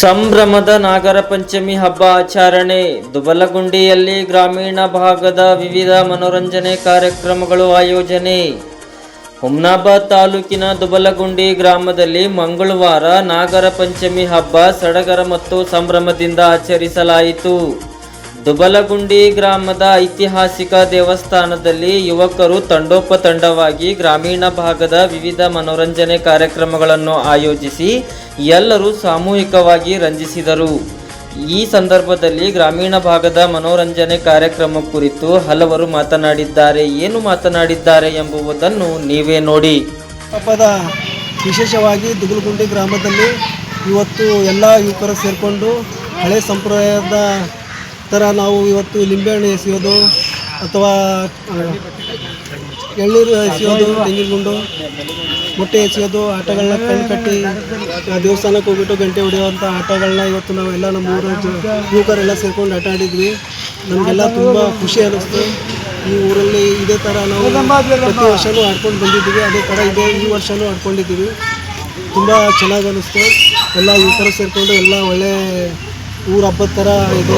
ಸಂಭ್ರಮದ ನಾಗರ ಪಂಚಮಿ ಹಬ್ಬ ಆಚರಣೆ. ದುಬಲಗುಂಡಿಯಲ್ಲಿ ಗ್ರಾಮೀಣ ಭಾಗದ ವಿವಿಧ ಮನೋರಂಜನೆ ಕಾರ್ಯಕ್ರಮಗಳು ಆಯೋಜನೆ. ಹುಮ್ನಾಬಾದ್ ತಾಲೂಕಿನ ದುಬಲಗುಂಡಿ ಗ್ರಾಮದಲ್ಲಿ ಮಂಗಳವಾರ ನಾಗರ ಪಂಚಮಿ ಹಬ್ಬ ಸಡಗರ ಮತ್ತು ಸಂಭ್ರಮದಿಂದ ಆಚರಿಸಲಾಯಿತು. ದುಬಲಗುಂಡಿ ಗ್ರಾಮದ ಐತಿಹಾಸಿಕ ದೇವಸ್ಥಾನದಲ್ಲಿ ಯುವಕರು ತಂಡೋಪತಂಡವಾಗಿ ಗ್ರಾಮೀಣ ಭಾಗದ ವಿವಿಧ ಮನೋರಂಜನೆ ಕಾರ್ಯಕ್ರಮಗಳನ್ನು ಆಯೋಜಿಸಿ ಎಲ್ಲರೂ ಸಾಮೂಹಿಕವಾಗಿ ರಂಜಿಸಿದರು. ಈ ಸಂದರ್ಭದಲ್ಲಿ ಗ್ರಾಮೀಣ ಭಾಗದ ಮನೋರಂಜನೆ ಕಾರ್ಯಕ್ರಮ ಕುರಿತು ಹಲವರು ಮಾತನಾಡಿದ್ದಾರೆ. ಏನು ಮಾತನಾಡಿದ್ದಾರೆ ಎಂಬುದನ್ನು ನೀವೇ ನೋಡಿ. ಹಬ್ಬದ ವಿಶೇಷವಾಗಿ ದುಬಲಗುಂಡಿ ಗ್ರಾಮದಲ್ಲಿ ಇವತ್ತು ಎಲ್ಲ ಯುವಕರು ಸೇರಿಕೊಂಡು ಹಳೆ ಸಂಪ್ರದಾಯದ ಥರ ನಾವು ಇವತ್ತು ಲಿಂಬೆಹಣ್ಣು ಎಸೆಯೋದು ಅಥವಾ ಎಳ್ನೀರು ಎಸೆಯೋದು, ತೆಂಗಿನ ಗುಂಡು, ಮೊಟ್ಟೆ ಎಸೆಯೋದು, ಆಟಗಳನ್ನ ಕಣ್ಣು ಕಟ್ಟಿ ದೇವಸ್ಥಾನಕ್ಕೆ ಹೋಗ್ಬಿಟ್ಟು ಗಂಟೆ ಹೊಡೆಯುವಂಥ ಆಟಗಳನ್ನ ಇವತ್ತು ನಾವೆಲ್ಲ ನಮ್ಮ ಊರ ಯುವಕರೆಲ್ಲ ಸೇರ್ಕೊಂಡು ಆಟ ಆಡಿದ್ವಿ. ನಮಗೆಲ್ಲ ತುಂಬ ಖುಷಿ ಅನ್ನಿಸ್ತು. ಈ ಊರಲ್ಲಿ ಇದೇ ಥರ ನಾವು ಪ್ರತಿ ವರ್ಷವೂ ಆಡ್ಕೊಂಡು ಬಂದಿದ್ದೀವಿ. ಅದೇ ಥರ ಇದೇ ಈ ವರ್ಷವೂ ಆಡ್ಕೊಂಡಿದ್ದೀವಿ. ತುಂಬ ಚೆನ್ನಾಗಿ ಅನ್ನಿಸ್ತು. ಎಲ್ಲ ಯುವಕರು ಸೇರಿಕೊಂಡು ಎಲ್ಲ ಒಳ್ಳೆ ಊರ ಹಬ್ಬದ ತರ ಇದು